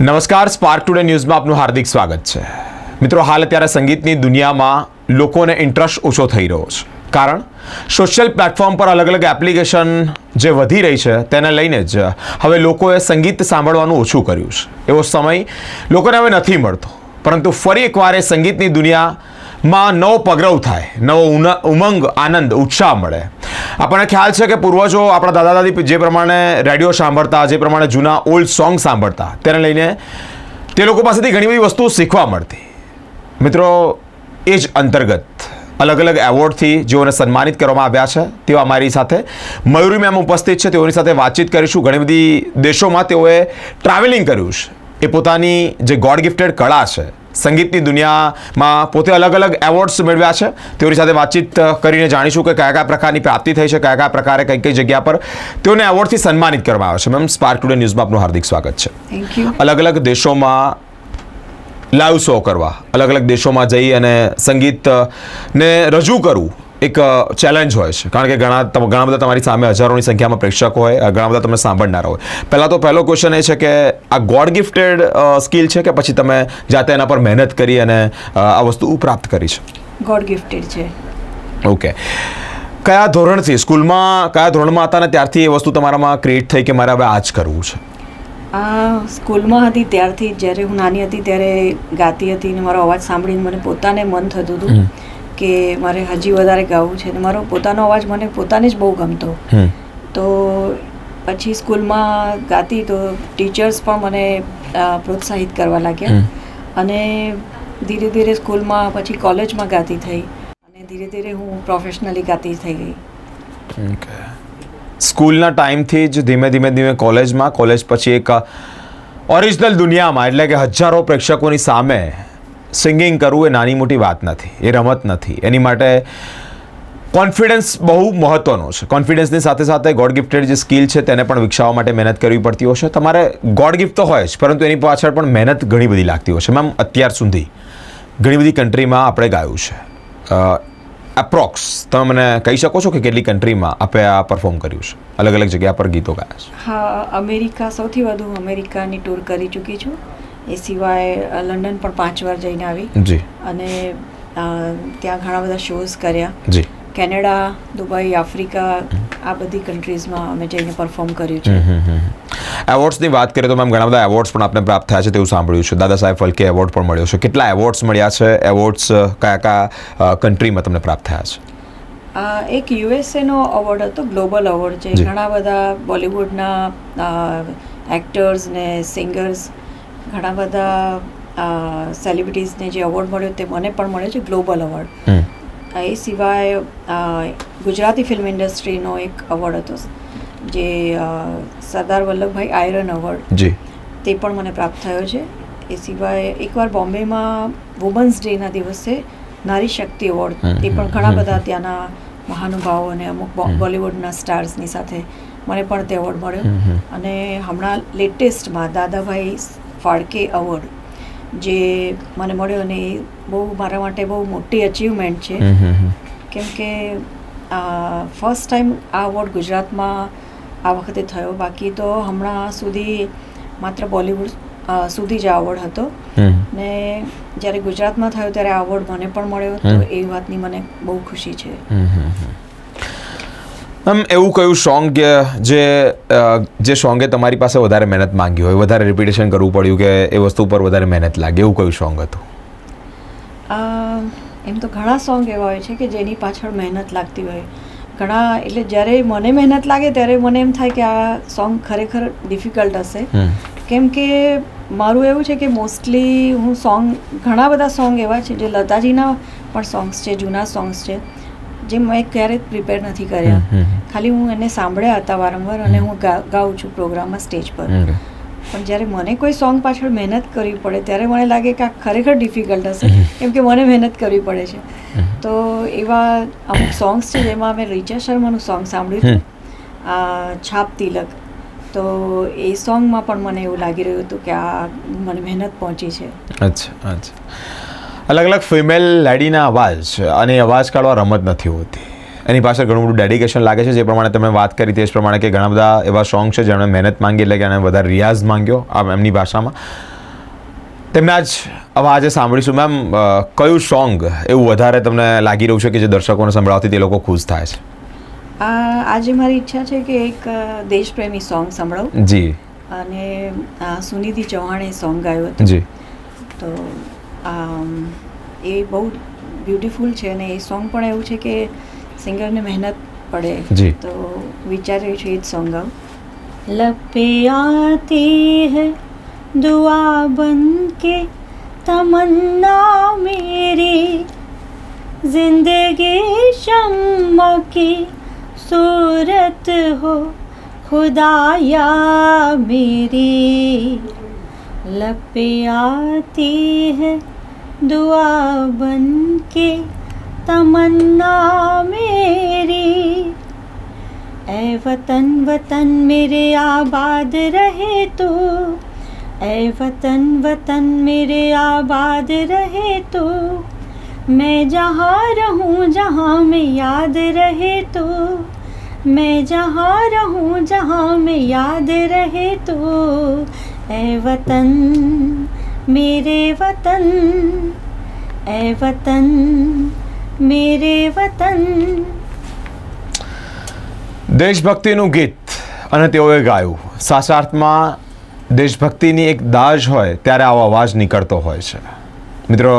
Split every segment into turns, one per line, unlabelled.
નમસ્કાર spark today ન્યૂઝમાં આપનું હાર્દિક સ્વાગત છે. મિત્રો, હાલ અત્યારે સંગીતની દુનિયામાં લોકોને ઇન્ટરેસ્ટ ઓછો થઈ રહ્યો છે. કારણ સોશિયલ પ્લેટફોર્મ પર અલગ અલગ એપ્લિકેશન જે વધી રહી છે, તેને લઈને જ હવે લોકોએ સંગીત સાંભળવાનું ઓછું કર્યું છે. એવો સમય લોકોને હવે નથી મળતો. પરંતુ ફરી એકવાર એ સંગીતની દુનિયામાં નવો પગરવ થાય, નવો ઉમંગ, આનંદ, ઉત્સાહ મળે. આપણને ખ્યાલ છે કે પૂર્વજો આપણા દાદા દાદી જે પ્રમાણે રેડિયો સાંભળતા, જે પ્રમાણે જૂના ઓલ્ડ સોંગ સાંભળતા, તેને લઈને તે લોકો પાસેથી ઘણી બધી વસ્તુઓ શીખવા મળતી. મિત્રો, એ જ અંતર્ગત અલગ અલગ એવોર્ડથી જેઓને સન્માનિત કરવામાં આવ્યા છે, તેઓ અમારી સાથે મયુરી મેમ ઉપસ્થિત છે, તેઓની સાથે વાતચીત કરીશું. ઘણી બધી દેશોમાં તેઓએ ટ્રાવેલિંગ કર્યું છે. એ પોતાની જે ગોડ ગિફ્ટેડ કળા છે સંગીતની દુનિયામાં પોતે અલગ અલગ એવોર્ડ્સ મેળવ્યા છે. તેઓની સાથે વાતચીત કરીને જાણીશું કે કયા કયા પ્રકારની પ્રાપ્તિ થઈ છે કયા કયા પ્રકારે કઈ કઈ જગ્યા પર તેઓને એવોર્ડથી સન્માનિત કરવામાં આવે છે. મેમ સ્પાર્ક ટુડે ન્યૂઝમાં આપનું હાર્દિક સ્વાગત છે. અલગ અલગ દેશોમાં લાઈવ શો કરવા અલગ અલગ દેશોમાં જઈ અને સંગીતને રજૂ કરવું એક ચેલેન્જ હોય છે. કારણ કે ઘણા ઘણા બધા તમારી સામે હજારોની સંખ્યામાં પ્રેક્ષકો હોય ઘણા બધા તમે સાંભળનારા હોય. પહેલાં તો પહેલો ક્વેશ્ચન એ છે કે આ ગોડ ગિફ્ટેડ સ્કિલ છે કે પછી તમે જાતે એના પર મહેનત કરી અને આ વસ્તુ પ્રાપ્ત કરી છે?
ગોડ ગિફ્ટેડ છે.
ઓકે. કયા ધોરણથી? સ્કૂલમાં કયા ધોરણમાં હતા ને ત્યારથી એ વસ્તુ તમારામાં ક્રિએટ થઈ કે મારે હવે આ જ કરવું છે?
આ સ્કૂલમાં હતી ત્યારથી જ્યારે હું નાની હતી ત્યારે ગાતી હતી ને મારો અવાજ સાંભળીને મને પોતાને મન થતું હતું. કે મારે હજી વધારે ગાવું છે. ને મારો પોતાનો અવાજ મને પોતાને જ બહુ ગમતો. તો પછી સ્કૂલમાં ગાતી તો ટીચર્સ પણ મને પ્રોત્સાહિત કરવા લાગ્યા. અને ધીરે ધીરે સ્કૂલમાં પછી કોલેજમાં ગાતી થઈ. અને ધીરે ધીરે હું પ્રોફેશનલી ગાતી થઈ ગઈ.
સ્કૂલના ટાઈમથી જ ધીમે ધીમે ધીમે કોલેજમાં કોલેજ પછી એક ઓરિજિનલ દુનિયામાં એટલે કે હજારો પ્રેક્ષકોની સામે સિંગિંગ કરવું એ નાની મોટી વાત નથી, એ રમત નથી. એની માટે કોન્ફિડન્સ બહુ મહત્ત્વનો છે. કોન્ફિડન્સની સાથે સાથે ગોડ ગિફ્ટેડ જે સ્કિલ છે તેને પણ વિકસાવવા માટે મહેનત કરવી પડતી હશે તમારે ગોડ ગિફ્ટ તો હોય જ, પરંતુ એની પાછળ પણ મહેનત ઘણી બધી લાગતી હોય છે. મેમ, અત્યાર સુધી ઘણી બધી કન્ટ્રીમાં આપણે ગાયું છે. એપ્રોક્સ તમે મને કહી શકો છો કે કેટલી કન્ટ્રીમાં આપણે આ પરફોર્મ કર્યું છે? અલગ અલગ જગ્યા પર ગીતો ગાયા છે.
હા, અમેરિકા, સૌથી વધુ અમેરિકાની ટૂર કરી ચૂકી છું. એ સિવાય લંડન પણ પાંચ વાર જઈને આવી.
જી.
અને ત્યાં ઘણા બધા શોઝ કર્યા.
જી.
કેનેડા દુબઈ આફ્રિકા આ બધી કન્ટ્રીઝમાં અમે જઈને પરફોર્મ કર્યું છે.
એવોર્ડ્સની વાત કરીએ તો મેમ ઘણા બધા એવોર્ડ્સ પણ આપણે પ્રાપ્ત થયા છે તેવું સાંભળ્યું છે. દાદા સાહેબ ફલકે એવોર્ડ પણ મળ્યો છે. કેટલા એવોર્ડ્સ મળ્યા છે? એવોર્ડ્સ કયા કયા કન્ટ્રીમાં તમને પ્રાપ્ત થયા છે?
આ એક યુએસએનો અવોર્ડ હતો ગ્લોબલ અવોર્ડ છે. ઘણા બધા બોલિવૂડના એક્ટર્સ ને સિંગર્સ ઘણા બધા સેલિબ્રિટીઝને જે અવોર્ડ મળ્યો તે મને પણ મળ્યો છે ગ્લોબલ અવોર્ડ એ સિવાય ગુજરાતી ફિલ્મ ઇન્ડસ્ટ્રીનો એક અવોર્ડ હતો જે સરદાર વલ્લભભાઈ આયરન અવોર્ડ તે પણ મને પ્રાપ્ત થયો છે. એ સિવાય એકવાર બોમ્બેમાં વુમન્સ ડેના દિવસે નારી શક્તિ એવોર્ડ
એ
તે પણ ઘણા બધા ત્યાંના મહાનુભાવો અને અમુક બોલિવૂડના સ્ટાર્સની સાથે મને પણ તે એવોર્ડ મળ્યો. અને હમણાં લેટેસ્ટમાં દાદાભાઈ ફાળકે એવોર્ડ જે મને મળ્યો ને એ બહુ મારા માટે બહુ મોટી અચીવમેન્ટ છે. કેમ કે ફર્સ્ટ ટાઈમ આ અવોર્ડ ગુજરાતમાં આ વખતે થયો. બાકી તો હમણાં સુધી માત્ર બોલિવૂડ સુધી જ આ અવોર્ડ હતો. ને જ્યારે ગુજરાતમાં થયો ત્યારે આ અવોર્ડ મને પણ મળ્યો તો એ વાતની મને બહુ ખુશી છે.
મેમ એવું કયું સોંગ કે જે જે સોંગે તમારી પાસે વધારે મહેનત માંગી હોય? વધારે રિપીટેશન કરવું પડ્યું કે એ વસ્તુ પર વધારે મહેનત લાગે? એવું કયું સોંગ હતું?
એમ તો ઘણા સોંગ એવા હોય છે કે જેની પાછળ મહેનત લાગતી હોય. ઘણા એટલે જ્યારે મને મહેનત લાગે ત્યારે મને એમ થાય કે આ સોંગ ખરેખર ડિફિકલ્ટ હશે. કેમ કે મારું એવું છે કે મોસ્ટલી હું સોંગ ઘણા બધા સોંગ એવા છે જે લતાજીના પણ સોંગ્સ છે જૂના સોંગ્સ છે. જે મેં ક્યારેય પ્રિપેર નથી કર્યા. ખાલી હું એને સાંભળ્યા હતા વારંવાર અને હું ગાઉં છું પ્રોગ્રામમાં સ્ટેજ પર. પણ જ્યારે મને કોઈ સોંગ પાછળ મહેનત કરવી પડે ત્યારે મને લાગે કે આ ખરેખર ડિફિકલ્ટ હશે કેમ કે મને મહેનત કરવી પડે છે. તો એવા અમુક સોંગ્સ છે જેમાં મેં રીચા શર્માનું સોંગ સાંભળ્યું હતું. આ છાપ તિલક. તો એ સોંગમાં પણ મને એવું લાગી રહ્યું હતું કે આ મને મહેનત પહોંચી છે.
અચ્છા અચ્છા. અલગ અલગ ફિમેલ લેડીના અવાજ અને અવાજ કાઢવા રમત નથી હોતી. એની પાછળ ઘણું બધું ડેડિકેશન લાગે છે જે પ્રમાણે તમે વાત કરી તે જ પ્રમાણે કે ઘણા બધા એવા સોંગ છે જેમણે મહેનત માંગી એટલે કે એણે વધારે રિયાઝ માંગ્યો આમ એમની ભાષામાં. તેમના જ આજે સાંભળીશું. મેમ કયું સોંગ એવું વધારે તમને લાગી રહ્યું છે કે જે દર્શકોને સંભળાવતી તે લોકો ખુશ થાય છે?
આજે મારી ઈચ્છા છે કે એક દેશપ્રેમી સોંગ સંભળાવું.
જી.
અને સુનિધિ ચૌહાણે સોંગ ગાયું હતું.
જી.
તો એ બહુ બ્યુટીફુલ છે અને એ સોંગ પણ એવું છે કે સિંગરને મહેનત પડે
જી.
તો વિચાર્યું છે એ જ સોંગ ગાઉં लब पे आती है दुआ बन के तमन्ना मेरी जिंदगी शम्मा की सूरत हो खुदाया मेरी लब पे आती है दुआ बन के तमन्ना मेरी। ऐ वतन वतन मेरे आबाद रहे तो। ऐ वतन वतन मेरे आबाद रहे तो। मैं जहाँ रहूँ, जहाँ में याद रहे तो। मैं जहाँ रहूँ, जहाँ में याद रहे तो। ऐ वतन मेरे वतन ऐ वतन मेरे वतन
દેશભક્તિનું ગીત અને તેઓએ ગાયું સાચા અર્થમાં દેશભક્તિની એક દાજ હોય ત્યારે આવો અવાજ નીકળતો હોય છે મિત્રો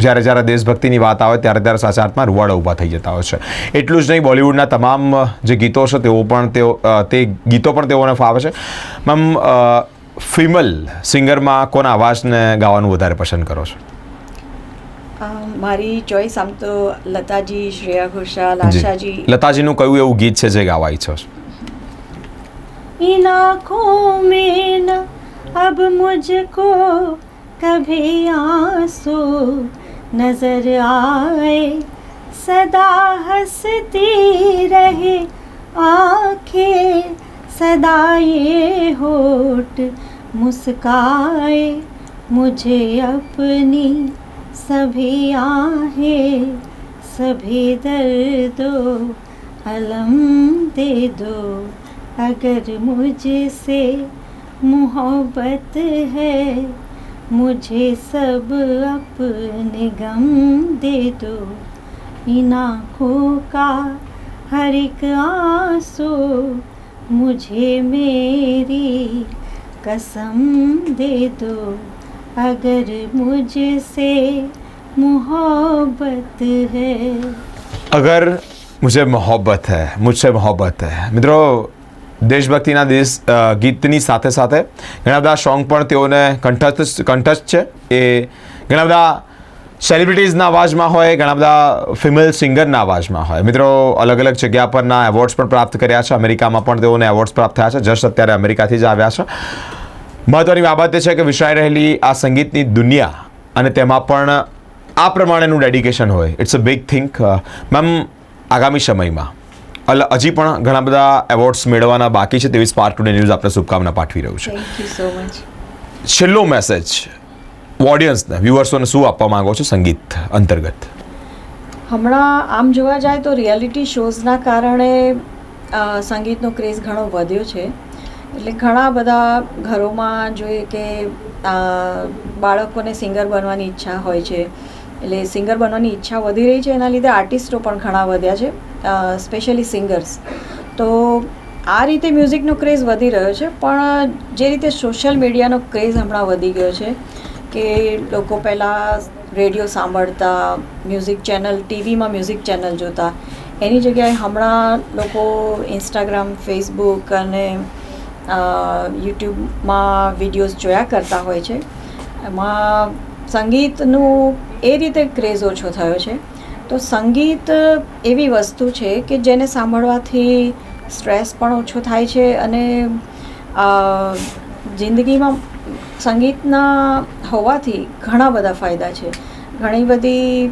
જ્યારે જ્યારે દેશભક્તિની વાત આવે ત્યારે ત્યારે સાચા અર્થમાં રૂવાડા ઊભા થઈ જતા હોય છે એટલું જ નહીં બોલિવૂડના તમામ જે ગીતો છે તેઓ પણ તેઓ અ, તે ગીતો પણ તેઓને ફાવે છે મેમ ફિમેલ સિંગરમાં કોના અવાજને ગાવાનું વધારે પસંદ કરો છો
અ, મારી ચોઈસ આમ તો લતાજી શ્રેયા ઘોષાલ
જી
આશાજી
લતાજીનું કયું એવું ગીત છે જે ગાવા ઈચ્છો છો
इन आँखों में न अब मुझको कभी आंसू नजर आए सदा हंसती रहे आंखें सदा ये होठ मुस्काए, मुझे अपनी सभी आहें, सभी दर्दों, अलम दे दो। अगर मुझसे मोहब्बत है, मुझे सब अपने गम दे दो। इन आँखों का हर एक आँसू, मुझे मेरी कसम दे दो। अगर मुझसे मोहब्बत है।
અગર મુજબ મોહબ્બત હૈ મુજસે મોહબ્બત હૈ મિત્રો દેશભક્તિના દેશ ગીતની સાથે સાથે ઘણા બધા સોંગ પણ તેઓને કંઠસ્થ કંઠસ્થ છે એ ઘણા બધા સેલિબ્રિટીઝના અવાજમાં હોય ઘણા બધા ફિમેલ સિંગરના અવાજમાં હોય. મિત્રો અલગ અલગ જગ્યા પરના એવોર્ડ્સ પણ પ્રાપ્ત કર્યા છે. અમેરિકામાં પણ તેઓને એવોર્ડ્સ પ્રાપ્ત થયા છે. જસ્ટ અત્યારે અમેરિકાથી જ આવ્યા છે. મહત્વની બાબત એ છે કે વિસરાઈ રહેલી આ સંગીતની દુનિયા અને તેમાં પણ આ પ્રમાણેનું ડેડિકેશન હોય. It's a big think ma'am આગામી સમયમાં અલ હજી પણ ઘણા બધા એવોર્ડ્સ મેળવવાના બાકી છે. તેવી સ્પાર્ક ટુડે ન્યૂઝ આપણે શુભકામના પાઠવી રહ્યું છે. છેલ્લો મેસેજ ઓડિયન્સને વ્યુઅર્સોને શું આપવા માંગો છો સંગીત અંતર્ગત?
હમણાં આમ જોવા જાય તો રિયાલિટી શોઝના કારણે સંગીતનો ક્રેઝ ઘણો વધ્યો છે. એટલે ઘણા બધા ઘરોમાં જોઈએ કે બાળકોને સિંગર બનવાની ઈચ્છા હોય છે. એટલે સિંગર બનવાની ઈચ્છા વધી રહી છે, એના લીધે આર્ટિસ્ટો પણ ઘણા વધ્યા છે સ્પેશિયલી સિંગર્સ તો આ રીતે મ્યુઝિકનો ક્રેઝ વધી રહ્યો છે, પણ જે રીતે સોશિયલ મીડિયાનો ક્રેઝ હમણાં વધી ગયો છે કે લોકો પહેલાં રેડિયો સાંભળતા મ્યુઝિક ચેનલ ટીવીમાં મ્યુઝિક ચેનલ જોતા. એની જગ્યાએ હમણાં લોકો ઇન્સ્ટાગ્રામ ફેસબુક અને યુટ્યુબમાં વિડીયોઝ જોયા કરતા હોય છે. એમાં સંગીતનું એ રીતે ક્રેઝ ઓછો થયો છે. તો સંગીત એવી વસ્તુ છે કે જેને સાંભળવાથી સ્ટ્રેસ પણ ઓછો થાય છે અને જિંદગીમાં સંગીતના હોવાથી ઘણા બધા ફાયદા છે. ઘણી બધી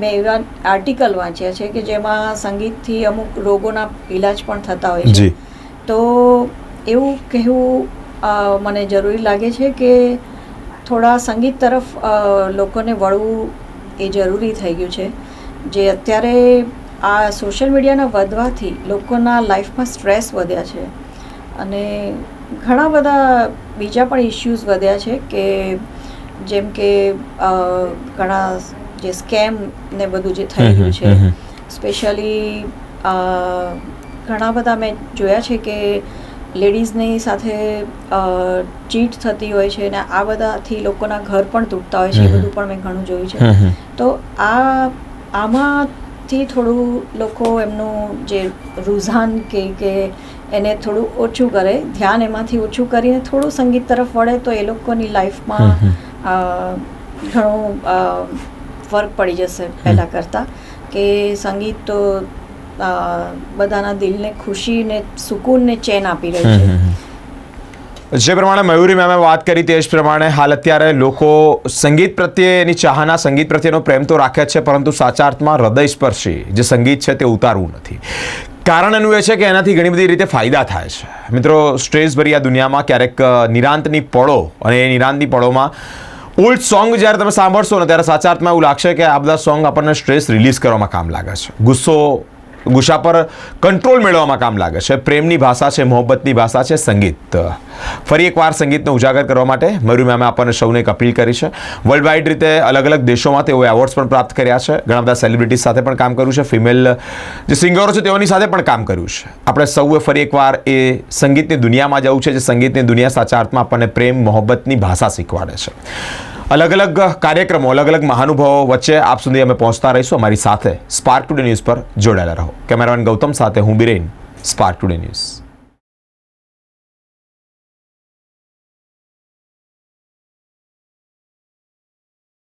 મેં એવા આર્ટિકલ વાંચ્યા છે કે જેમાં સંગીતથી અમુક રોગોના ઈલાજ પણ થતા હોય છે. તો એવું કહેવું મને જરૂરી લાગે છે કે થોડા સંગીત તરફ લોકોને વળવું એ જરૂરી થઈ ગયું છે. જે અત્યારે આ સોશિયલ મીડિયાના વધવાથી લોકોના લાઈફમાં સ્ટ્રેસ વધ્યા છે. અને ઘણા બધા બીજા પણ ઇશ્યુઝ વધ્યા છે કે જેમ કે ઘણા જે સ્કેમ ને બધું જે થઈ રહ્યું છે. સ્પેશિયલી ઘણા બધા મેં જોયા છે કે લેડીઝની સાથે ચીટ થતી હોય છે અને આ બધાથી લોકોના ઘર પણ તૂટતા હોય છે એ બધું પણ મેં ઘણું જોયું છે. તો આ આમાંથી થોડું લોકો એમનું જે રુઝાન કે કે એને થોડું ઓછું કરે ધ્યાન એમાંથી ઓછું કરીને થોડું સંગીત તરફ વળે તો એ લોકોની લાઈફમાં ઘણું ફરક પડી જશે પહેલાં કરતાં કે સંગીત તો બધાના દિલને ખુશીને સુકૂનને ચેન આપી રહ્યું છે.
જે પ્રમાણે મયુરી મેમે વાત કરી તે જ પ્રમાણે હાલ અત્યારે લોકો સંગીત પ્રત્યેની ચાહના, સંગીત પ્રત્યેનો પ્રેમ તો રાખે છે, પરંતુ સાચા અર્થમાં હૃદયસ્પર્શી જે સંગીત છે તે ઉતારવું નથી. કારણ એનું એ છે કે એનાથી ઘણી બધી રીતે ફાયદા થાય છે. મિત્રો, સ્ટ્રેસભરી આ દુનિયામાં ક્યારેક નિરાંતની પળો અને એ નિરાંતની પળોમાં ઓલ્ડ સોંગ જ્યારે તમે સાંભળશો ને ત્યારે સાચા અર્થમાં એવું લાગશે કે આ બધા સોંગ આપણને સ્ટ્રેસ રિલીઝ કરવામાં કામ લાગે છે. ગુસ્સો ગુસ્સા પર કંટ્રોલ મેળવવામાં કામ લાગે છે. પ્રેમની ભાષા છે, મોહબ્બતની ભાષા છે, સંગીત. ફરી એકવાર સંગીતને ઉજાગર કરવા માટે મયુરી મેમે આપણને સૌને એક અપીલ કરી છે. વર્લ્ડ વાઇડ રીતે અલગ અલગ દેશોમાં તેઓ એવોર્ડ્સ પણ પ્રાપ્ત કર્યા છે. ઘણા બધા સેલિબ્રિટીઝ સાથે પણ કામ કર્યું છે. ફિમેલ જે સિંગરો છે, તેઓની સાથે પણ કામ કર્યું છે. આપણે સૌએ ફરી એકવાર એ સંગીતની દુનિયામાં જવું છે, જે સંગીતની દુનિયા સાચા અર્થમાં આપણને પ્રેમ, મોહબ્બતની ભાષા શીખવાડે છે. અલગ અલગ કાર્યક્રમો, અલગ અલગ મહાનુભાવો વચ્ચે આપ સુધી અમે પહોંચતા રહીશું. અમારી સાથે સ્પાર્ક ટુડે ન્યૂઝ પર જોડાયેલા રહો. કેમેરામેન ગૌતમ સાથે હું બિરેન સ્પાર્ક ટુડે ન્યૂઝ